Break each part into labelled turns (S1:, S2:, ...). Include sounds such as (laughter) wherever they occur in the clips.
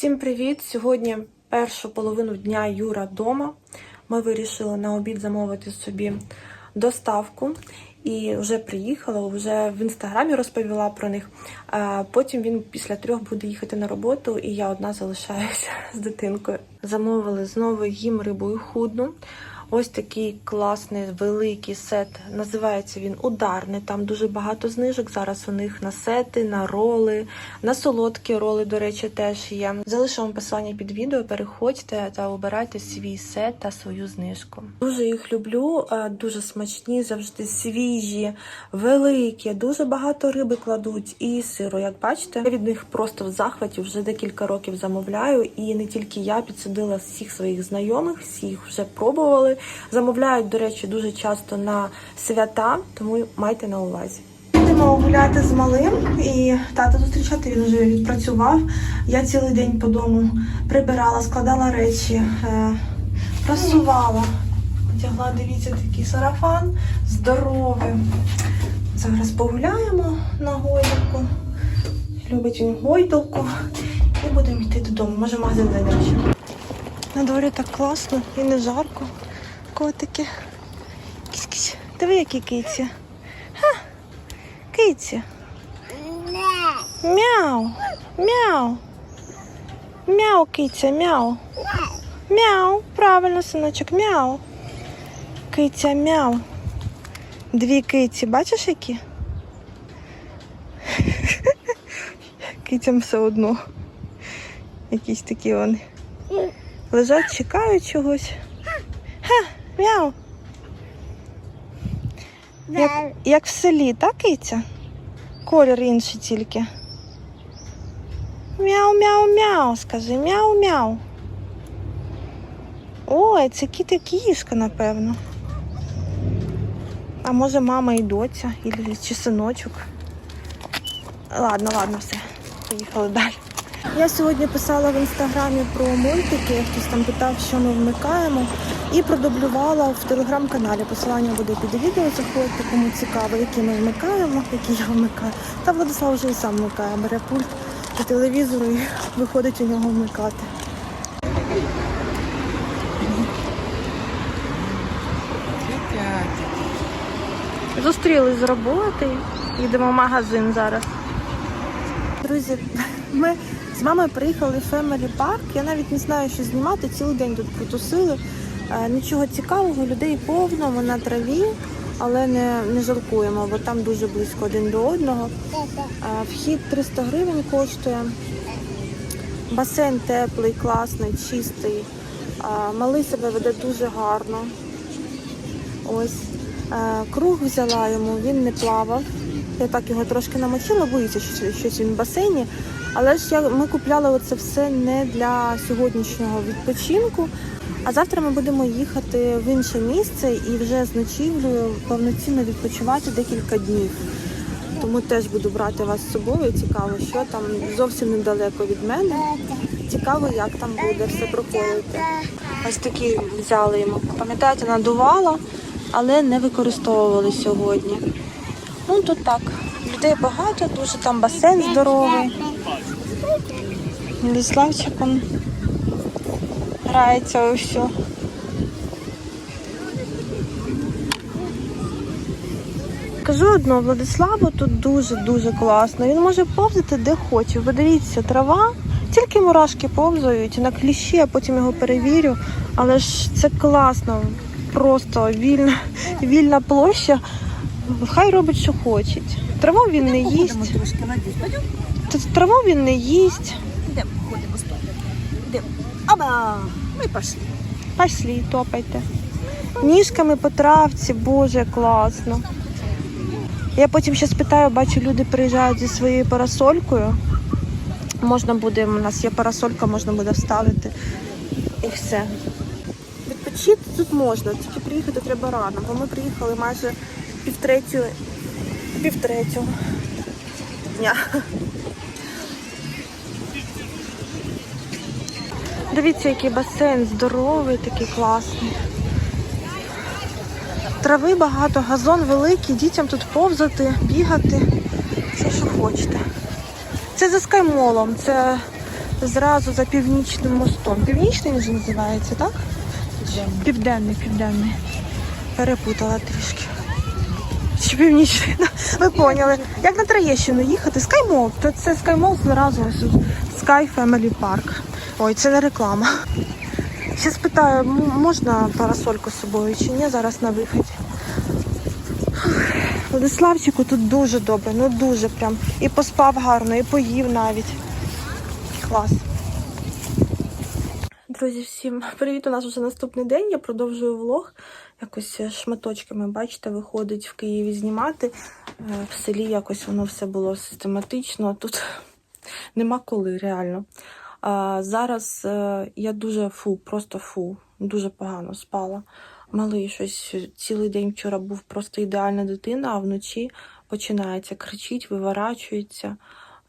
S1: Всім привіт! Сьогодні першу половину дня Юра вдома. Ми вирішили на обід замовити собі доставку. І вже приїхала, вже в інстаграмі розповіла про них. Потім він після трьох буде їхати на роботу, і я одна залишаюся (laughs) з дитинкою. Замовили знову їм рибу і худну. Ось такий класний великий сет. Називається він ударний. Там дуже багато знижок. Зараз у них на сети, на роли, на солодкі роли, до речі, теж є. Залишимо посилання під відео. Переходьте та обирайте свій сет та свою знижку. Дуже їх люблю, е, дуже смачні, завжди свіжі, великі. Дуже багато риби кладуть і сиру. Як бачите, я від них просто в захваті вже декілька років замовляю. І не тільки я підсадила всіх своїх знайомих, всіх вже пробували. Замовляють, до речі, дуже часто на свята, тому майте на увазі. Йдемо гуляти з малим і тата зустрічати він вже відпрацював. Я цілий день по дому прибирала, складала речі, е, прасувала. Одягла, дивіться, такий сарафан здоровий. Зараз погуляємо на гойдалку. Любить він гойдалку. І будемо йти додому. Може, магазин зайдемо ще. На дворі так класно і не жарко. Котики. Кісь-кісь. Диви, які киці. Ха! Киці. Мяу. Мяу. Мяу, киця, мяу. Мяу. Правильно, синочок, мяу. Киця, мяу. Дві киці, бачиш які? (laughs) Кицям все одно. Якісь такі вони. Лежать, чекають чогось. Мяу. Як, як в селі, так, киця? Колір інший тільки. Мяу-мяу-мяу, скажи, мяу-мяу. Ой, це кіт і кішка, напевно. А може мама і доця, чи синочок. Ладно, ладно, все. Поїхали далі. Я сьогодні писала в інстаграмі про мультики, хтось там питав, що ми вмикаємо, і продублювала в телеграм-каналі. Посилання буде під відео. Заходьте, кому цікаво, які ми вмикаємо, які я вмикаю. Та Владислав вже і сам вмикає, бере пульт до телевізору і виходить у нього вмикати. Зустрілись з роботи, їдемо в магазин зараз. Друзі, ми з мамою приїхали в Family Park. Я навіть не знаю, що знімати. Цілий день тут потусили. Е, Нічого цікавого, людей повно, ми на траві, але не, не жалкуємо, бо там дуже близько один до одного. Е, Вхід 300 гривень коштує. Басейн теплий, класний, чистий. Е, Малий себе веде дуже гарно. Ось. Круг взяла йому, він не плавав. Я так його трошки намочила, боюся, що щось він в басейні. Але ж я, ми купляли оце все не для сьогоднішнього відпочинку. А завтра ми будемо їхати в інше місце і вже з ночівлею повноцінно відпочивати декілька днів. Тому теж буду брати вас з собою. Цікаво, що там зовсім недалеко від мене. Цікаво, як там буде все проходити. Ось такі взяли йому. Пам'ятаєте, надувала, але не використовували сьогодні. Ну тут так. Людей багато, дуже там басейн здоровий. Владиславчик он грається усю. Кажу одно, Владиславу тут дуже-дуже класно. Він може повзати де хоче. Ви дивіться, трава, тільки мурашки повзають на кліщі, а потім його перевірю. Але ж це класно, просто вільна, вільна площа. Хай робить, що хоче. Траву він не їсть. Траву він не їсть.
S2: Йдемо, ходимо. Йдемо. Оба! Ми пішли.
S1: Пошли, топайте. Ніжками по травці, боже, класно. Я потім ще спитаю, бачу, люди приїжджають зі своєю парасолькою. Можна буде, у нас є парасолька, можна буде вставити. І все. Відпочити тут можна, тільки приїхати треба рано, бо ми приїхали майже півтретього, півтретього дня. Дивіться, який басейн здоровий, такий класний. Трави багато, газон великий, дітям тут повзати, бігати. Все, що хочете. Це за скаймолом, це зразу за північним мостом. Північний він же називається, так? Південний, південний. Перепутала трішки. Чи північний? Ну, Ви поняли. Як на Троєщину їхати? Скаймол. То це Скаймол зразу. Sky Family Park. Ой, це не реклама. Ще спитаю, можна парасольку з собою чи ні зараз на виході. Владиславчику тут дуже добре, ну дуже прям. І поспав гарно, і поїв навіть. Клас. Друзі, всім привіт! У нас вже наступний день. Я продовжую влог. Якось шматочками, бачите, виходить в Києві знімати. Е, В селі якось воно все було систематично. Тут (laughs) нема коли, реально. А зараз е, я дуже фу, просто фу, дуже погано спала. Малий щось цілий день вчора був просто ідеальна дитина, а вночі починається кричить, виворачується,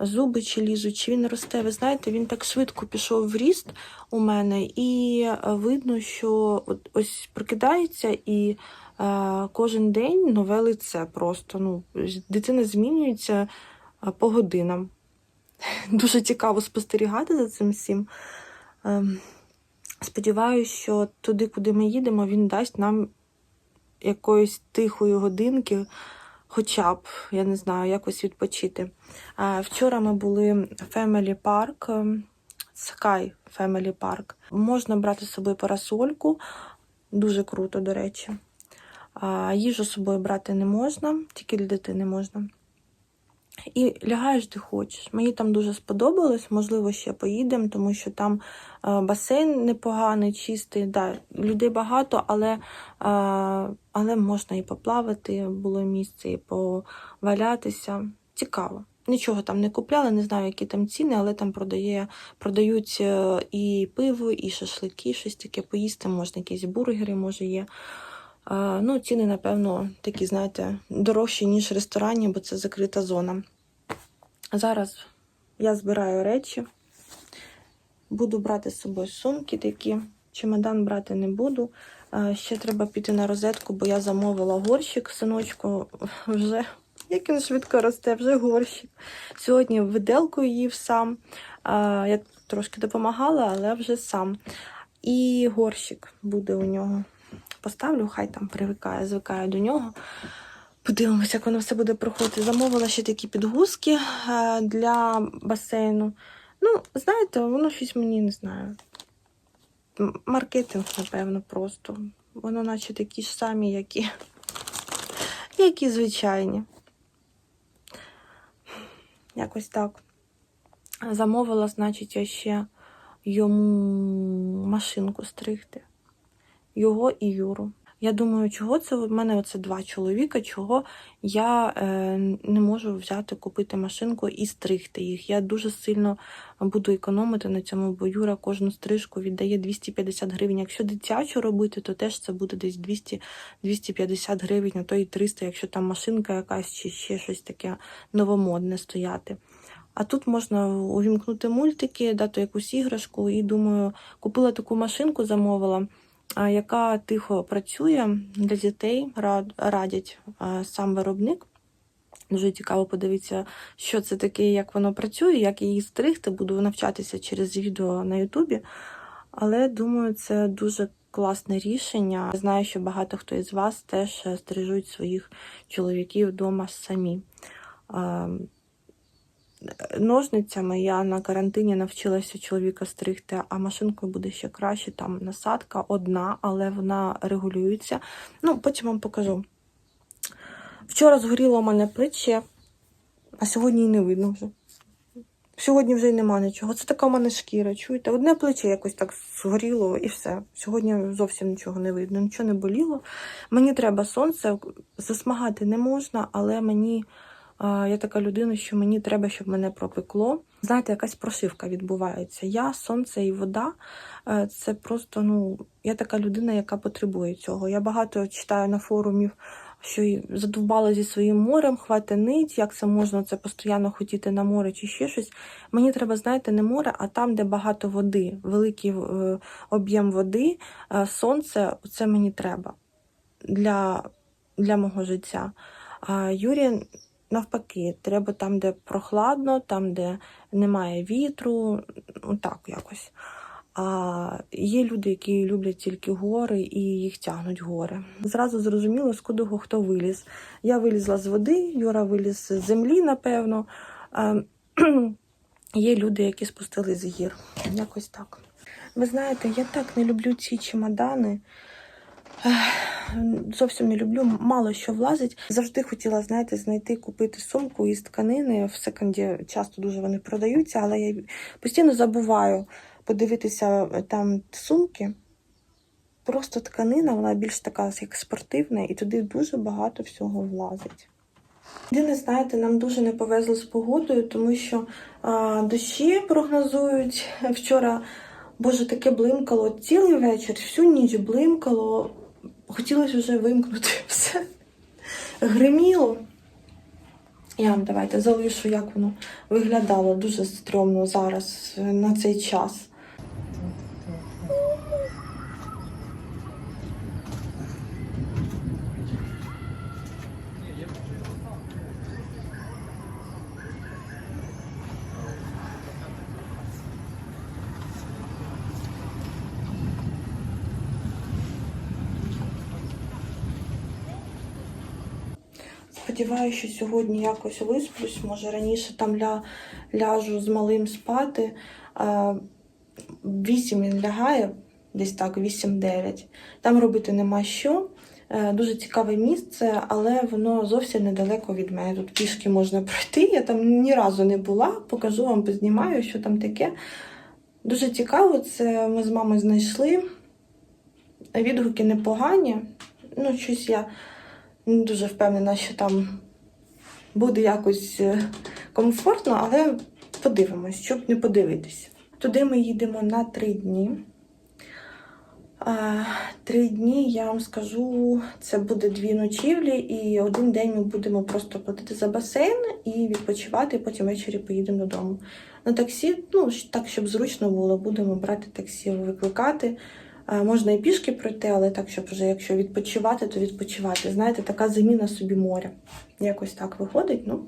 S1: зуби чи лізуть, чи він росте. Ви знаєте, він так швидко пішов в ріст у мене, і е, видно, що от ось прокидається і е, кожен день нове лице просто. Ну, дитина змінюється е, по годинам. (laughs) Дуже цікаво спостерігати за цим всім. Ем, Сподіваюся, що туди, куди ми їдемо, він дасть нам якоїсь тихої годинки, хоча б, я не знаю, якось відпочити. Вчора ми були в Family Park, ем, Sky Family Park. Можна брати з собою парасольку, дуже круто, до речі. Їжу з собою брати не можна, тільки для дитини можна. І лягаєш де хочеш. Мені там дуже сподобалось, можливо, ще поїдемо, тому що там е, басейн непоганий, чистий. Да, людей багато, але, е, але можна і поплавати, було місце, і повалятися. Цікаво. Нічого там не купляли, не знаю, які там ціни, але там продає, продають е, і пиво, і шашлики, щось таке поїсти, можна якісь бургери, може є. Ну, ціни, напевно, такі, знаєте, дорожчі, ніж в ресторані, бо це закрита зона. Зараз я збираю речі. Буду брати з собою сумки такі. Чемодан брати не буду. Ще треба піти на розетку, бо я замовила горщик синочку. Вже як він швидко росте, вже горщик. Сьогодні виделкою їв сам. Я трошки допомагала, але вже сам. І горщик буде у нього поставлю, хай там привикає, звикає до нього. Подивимося, як воно все буде проходити. Замовила ще такі підгузки е, для басейну. Ну, знаєте, воно щось мені не знаю. Маркетинг, напевно, просто. Воно наче такі ж самі, як і, (laughs) як і звичайні. Якось так. Замовила, значить, я ще йому машинку стригти його і Юру. Я думаю, чого це в мене оце два чоловіка, чого я е, не можу взяти, купити машинку і стригти їх. Я дуже сильно буду економити на цьому, бо Юра кожну стрижку віддає 250 гривень. Якщо дитячу робити, то теж це буде десь 200-250 гривень, а то і 300, якщо там машинка якась чи ще щось таке новомодне стояти. А тут можна увімкнути мультики, дати якусь іграшку, і думаю, купила таку машинку, замовила яка тихо працює для дітей, рад- радять сам виробник. Дуже цікаво подивитися, що це таке, як воно працює, як її стригти. Буду навчатися через відео на Ютубі. Але думаю, це дуже класне рішення. Знаю, що багато хто із вас теж е, стрижуть своїх чоловіків вдома самі. Ножницями я на карантині навчилася чоловіка стригти, а машинкою буде ще краще. Там насадка одна, але вона регулюється. Ну, потім вам покажу. Вчора згоріло у мене плече, а сьогодні і не видно вже. Сьогодні вже й нема нічого. Це така у мене шкіра. Чуєте? Одне плече якось так згоріло і все. Сьогодні зовсім нічого не видно, нічого не боліло. Мені треба сонце, засмагати не можна, але мені. Я така людина, що мені треба, щоб мене пропекло. Знаєте, якась прошивка відбувається. Я, сонце і вода е, це просто, ну, я така людина, яка потребує цього. Я багато читаю на форумів, що задовбала зі своїм морем, хвати як це можна це постійно хотіти на море чи ще щось. Мені треба, знаєте, не море, а там, де багато води, великий е, об'єм води, е, сонце, це мені треба для, для мого життя. Юрій навпаки, треба там, де прохладно, там, де немає вітру, ну так якось. А є люди, які люблять тільки гори і їх тягнуть гори. Зразу зрозуміло, з куди хто виліз. Я вилізла з води, Юра виліз з землі, напевно. (clears throat) Є люди, які спустились з гір. Якось так. Ви знаєте, я так не люблю ці чемодани. Зовсім не люблю, мало що влазить. Завжди хотіла, знаєте, знайти, купити сумку із тканини. В секонді часто дуже вони продаються, але я постійно забуваю подивитися е, там сумки. Просто тканина, вона більш така як спортивна, і туди дуже багато всього влазить. Єдине, знаєте, нам дуже не повезло з погодою, тому що а, дощі прогнозують. Вчора, боже, таке блимкало цілий вечір, всю ніч блимкало. Хотілося вже вимкнути (laughs) все. Гриміло. Я вам давайте залишу, як воно виглядало дуже стрьомно зараз на цей час. Сподіваюся, що сьогодні якось висплюсь. Може раніше там ля, ляжу з малим спати. Вісім він лягає, десь так, 8-9. Там робити нема що. Е, Дуже цікаве місце, але воно зовсім недалеко від мене. Тут пішки можна пройти. Я там ні разу не була, покажу вам, познімаю, що там таке. Дуже цікаво, це ми з мамою знайшли. Відгуки непогані. Ну, щось я не дуже впевнена, що там буде якось е, комфортно, але подивимось, щоб не подивитись. Туди ми їдемо на три дні. Три дні, я вам скажу, це буде дві ночівлі, і один день ми будемо просто платити за басейн і відпочивати, і потім ввечері поїдемо додому. На таксі, ну так, щоб зручно було, будемо брати таксі, викликати. Можна і пішки пройти, але так, щоб вже якщо відпочивати, то відпочивати. Знаєте, така заміна собі моря. Якось так виходить. Ну,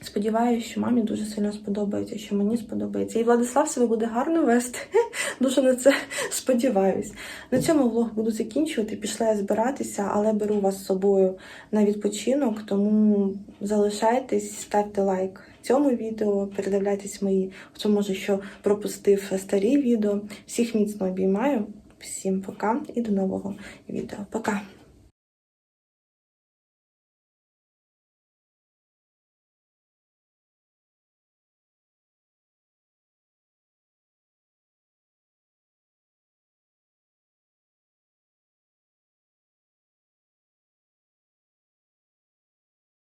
S1: сподіваюся, що мамі дуже сильно сподобається, що мені сподобається. І Владислав себе буде гарно вести. (laughs) Дуже на це сподіваюсь. На цьому влог буду закінчувати. Пішла я збиратися, але беру вас з собою на відпочинок, тому залишайтесь, ставте лайк цьому відео, передивляйтесь мої, хто може що пропустив старі відео. Всіх міцно обіймаю. Всім пока і до нового відео. Пока!